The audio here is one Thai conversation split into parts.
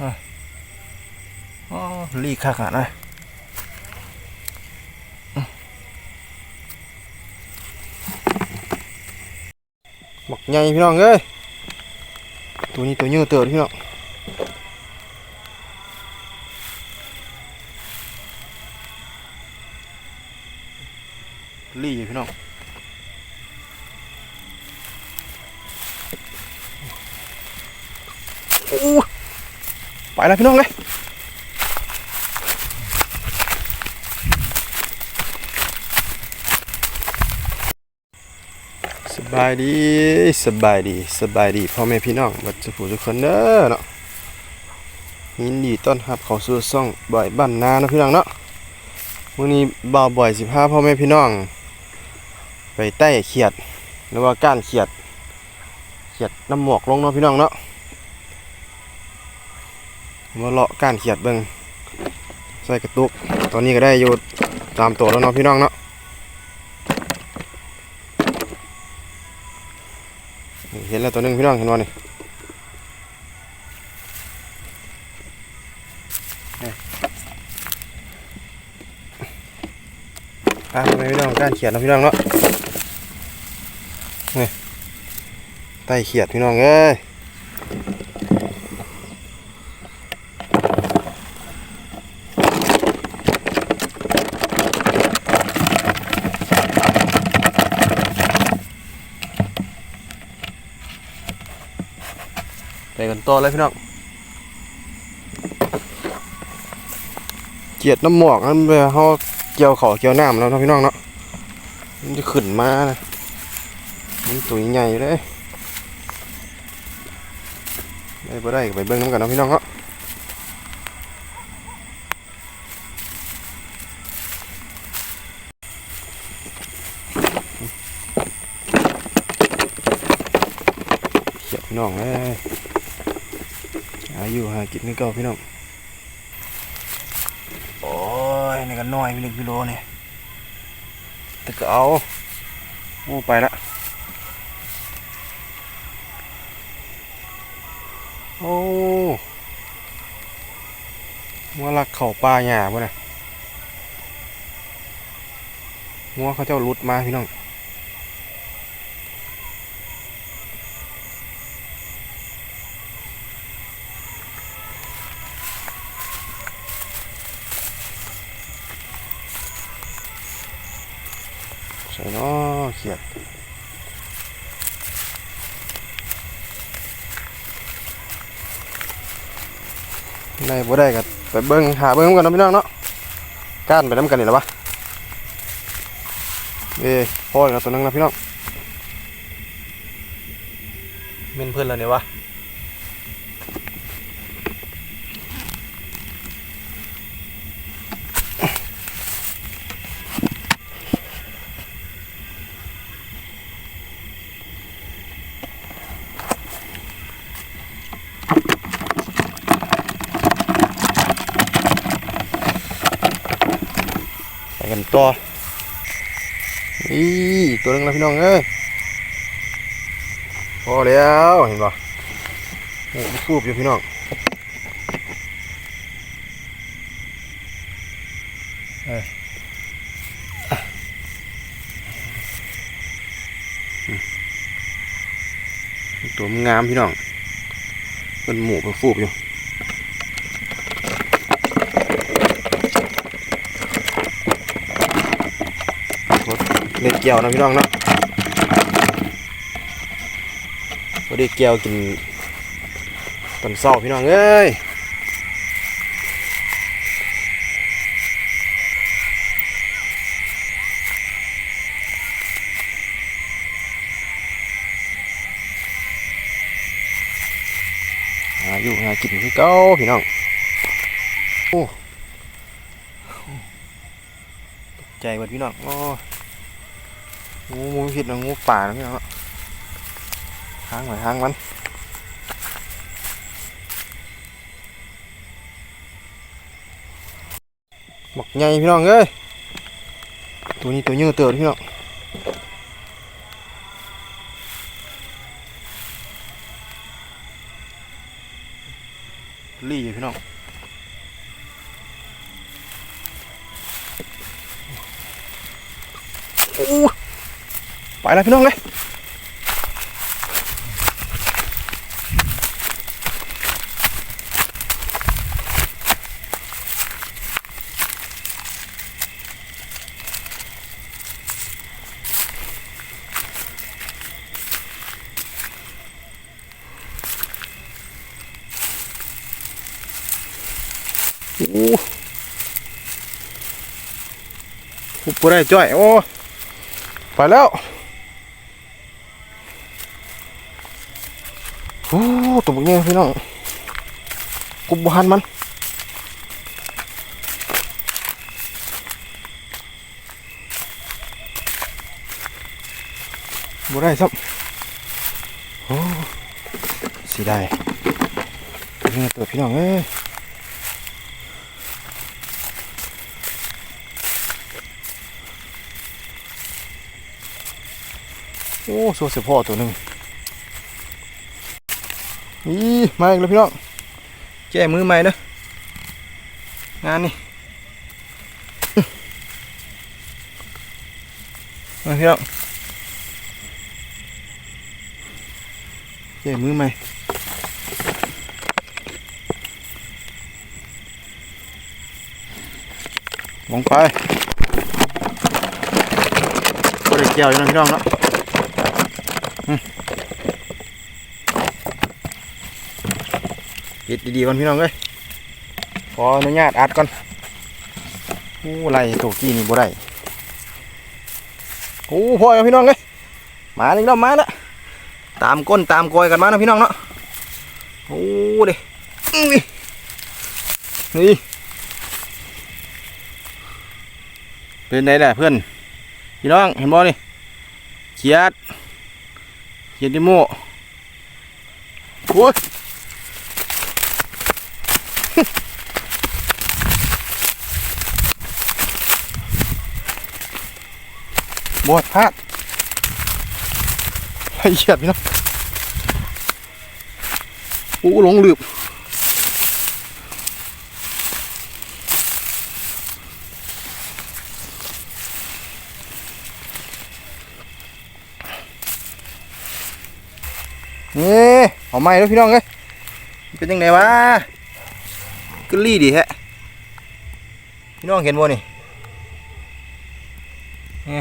อ๋อลีคักอะนะหมักใหญ่พี่น้องเอ้ยตัวนี้ตัวเยอะเติบพี่น้องลีอยู่พี่น้องโอ้ ไปแล้วพี่น้องเลยสบายดีสบายดีสบายดีพ่อแม่พี่น้องบัดสุภูทุกคนเด้อเนาะยินดีต้อนรับเข้าสู่ช่องบ่อยบ้านนานะพี่น้องเนาะมื้อนี้บ่าวบ่อยสิพาพ่อแม่พี่น้อง ไปใต้เขียดหรือว่าก้านเขียดเขียดน้ำหมอกลงเนาะพี่น้องเนาะ มาเลาะก้านเขียดเบิ่งใส่กระตุก ตอนนี้ก็ได้อยู่ตามตัวแล้วเนาะพี่น้องเนาะเห็นแล้วตัวหนึงพี่น้องเห็นว่านี่อะไมพี่น้องการเขียดนะพี่น้องเนาะนี่ไต้เขียดพี่น้องเอ้ย ต่อเลยพี่น้องเกียดน้ำหมอกนั่นเวลาเขาเกี่ยวขอเกี่ยวน้ำแล้วนะพี่น้องเนาะมันจะขึ้นมานะมันตัวใหญ่เลยได้บ่ได้ไปเบิ่งน้ำกันนะพี่น้องเนาะเขียดพี่น้องเลย อายุหากินนี่เก่าพี่น้องโอ้ยนี่ก็น้อยไปหนึ่งกิโลนี่แต่ก็เอาโอ้ไปละโอ้มัวลักเข่าปลาหยาบ่นะมัวเขาเจ้ารุดมาพี่น้อง ใส่เนาะเขียด ได้บ่ได้ก็ไปเบิ้งหาเบิ้งกันเนาะพี่น้องเนาะก้านไปน้ำกันนี่แหละวะเอ้พ่ออีกแล้วตัวนึงนะพี่น้องเม่นเพื่อนแล้วเนี่ยวะ ต่ออีกตัวนึงแล้วพี่น้องเอ้ยพอแล้วเห็นปะโอ้ฟูบอยู่พี่น้องเอ้ยตัวมันงามพี่น้องเป็นหมูเป็นฟูบอยู่ เล็ดเกี่ยวนะพี่น้องเนาะพอด้เกี่ยวกินตอนเช้าพี่น้องเอ้ยหาอยู่หากินคือเก้าพี่น้อง โอ้ตกใจหมดพี่น้อง โอ้ งูงูผิดนะงูป่านะพี่น้องทางไหนทางมันหมักใหญ่พี่น้องเอ้ยตัวนี้ตัวเยอะเติบพี่น้องลี่อยู่พี่น้องโอ้ ไปแล้วพี่น้องเลยโอ้หุบบ่ได้จ้อย โอ้ ไปแล้ว โอ้ ตัวบักเนี่ยพี่น้องกุบบ่หันมันบ่ได้ซับโอ้สิได้เนี่ยตัวพี่น้องเอ้ยโอ้โซเสียพ่อตัวหนึ่ง นี่มาอีกแล้วพี่น้องแก้มือใหม่เด้องานนี่มาพี่น้องแก้มือใหม่ลงไปก็ได้เกี่ยวอยู่นะพี่น้องเนาะ ปิดดีๆก่อนพี่น้องเอ้ยขออนุญาตอัดก่อนโอ้ไรตัวกี้นี่บ่ได้โอ้พ่อเอาพี่น้องเอ้ยมาหนึ่งแล้วมาล้วตามก้นตามกอยกันมานะพี่น้องเนาะโอ้เด้นี่นี่เป็นไงล่ะเพื่อนพี่น้องเห็นบ่นี่เขียดเขียดดิโมโอ้ย บวชพลาดให้เหยียดพี่น้องโอ้หลงลืบนี่เอาไม้แล้วพี่น้องเอ้ยเป็นยังไงวะกึลี่ดีแฮะพี่น้องเห็นบ่นี่นี่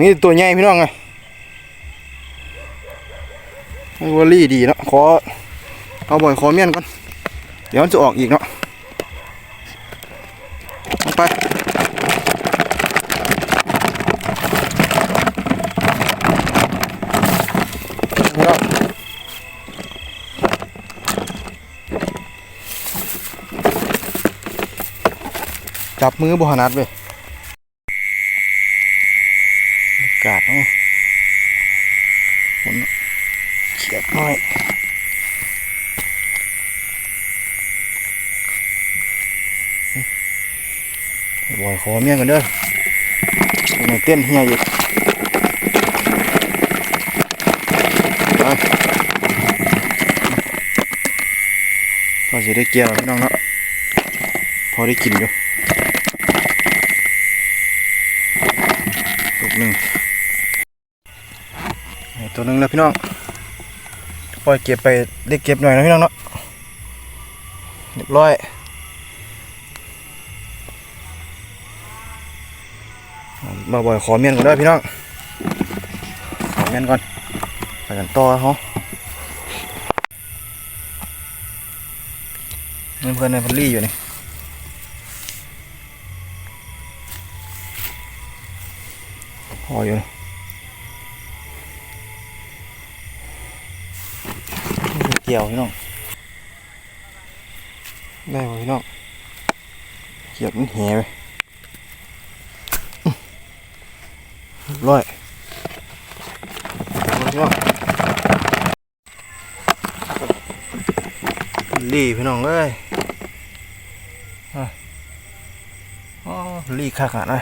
นี่ตัวใหญ่พี่น้องไงวอลลี่ดีเนาะขอเอาบ่อยขอเมียนก่อน เดี๋ยวมันจะออกอีกเนาะไป จับมือบ่ถนัดเว้ยอากาศเนาะฝนเขียดน้อยบ่อยขอเมียกันเด้อในเต้นเฮียอยู่ไปพอจะได้เกี่ยวแล้วพี่น้องเนาะพอได้กินอยู่ลูก หนึ่งตัวหนึ่งแล้วพี่น้องปล่อยเก็บไปได้เก็บหน่อยนะพี่น้องเนาะเรียบร้อยมาบ่อยขอเมียนก่อนเด้อพี่น้องขอเมียนก่อนไปกันต่อเขานี่เพื่อนในพันลี่อยู่นี่ ออยู่เกี่ยวพี่น้อง ได้พี่น้อง เกี่ยวมันแหไปร้อยพี่น้องลี่พี่น้องเอ้ยอ๋อลี่คักอะนะ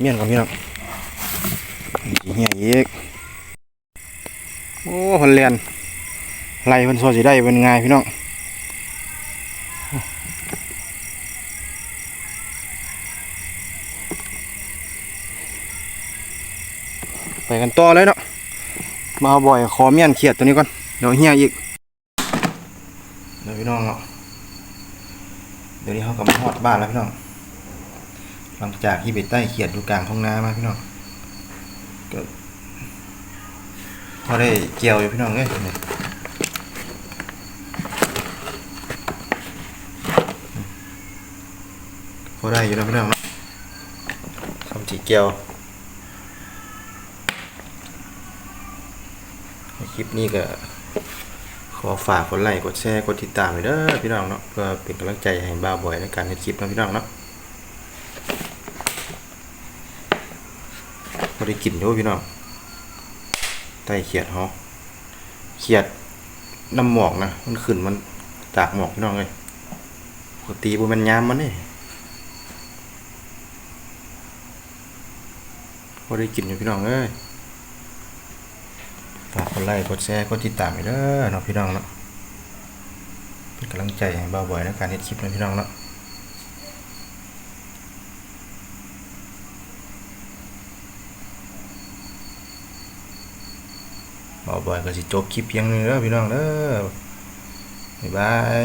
เมียนก่อนพี่น้องเฮียอีกโอ้ฮอลแลนด์ไล่มันโซสิได้เป็นไงพี่น้องไปกันต่อเลยเนาะมาเอาบ่อยคอเมียนเขียดตัวนี้ก่อนเดี๋ยวเฮียอีกเดี๋ยวพี่น้องเนาะเดี๋ยวนี้เขากำลังฮอดบ้านแล้วพี่น้อง ลังจากที่ไปใต้เขียดดูกลางท้องนามาพี่น้องก็พอได้เกี่ยวอยู่พี่น้องเอ้ยนี่พอได้อยู่นะพี่น้องทำจีเกี่ยวคลิปนี้ก็ขอฝากกดไลค์กดแชร์กดติดตามไปเด้อพี่น้องเนาะเพื่อเป็นกำลังใจให้บ้าวบอยในการเฮ็ดคลิปนะพี่น้องเนาะ พอ ได้กินอยู่พี่น้องไต้เขียดเฮาเขียดน้ำหมอกนะมันขึ้นมันตากหมอกพี่น้องเลยปกติบ่แมันยามมันนี่พอได้กินอยู่พี่น้องเอ้ยฝากกดไลค์กดแชร์กดติดตามไปเด้อเนาะพี่น้องเนาะเป็นกำลังใจให้บ่าวบ่อยในการเฮ็ดคลิปนะพี่น้องเนาะ บ่าวบอยก็สิจบคลิปเพียงนี้แล้วพี่น้องเด้อบ๊ายบาย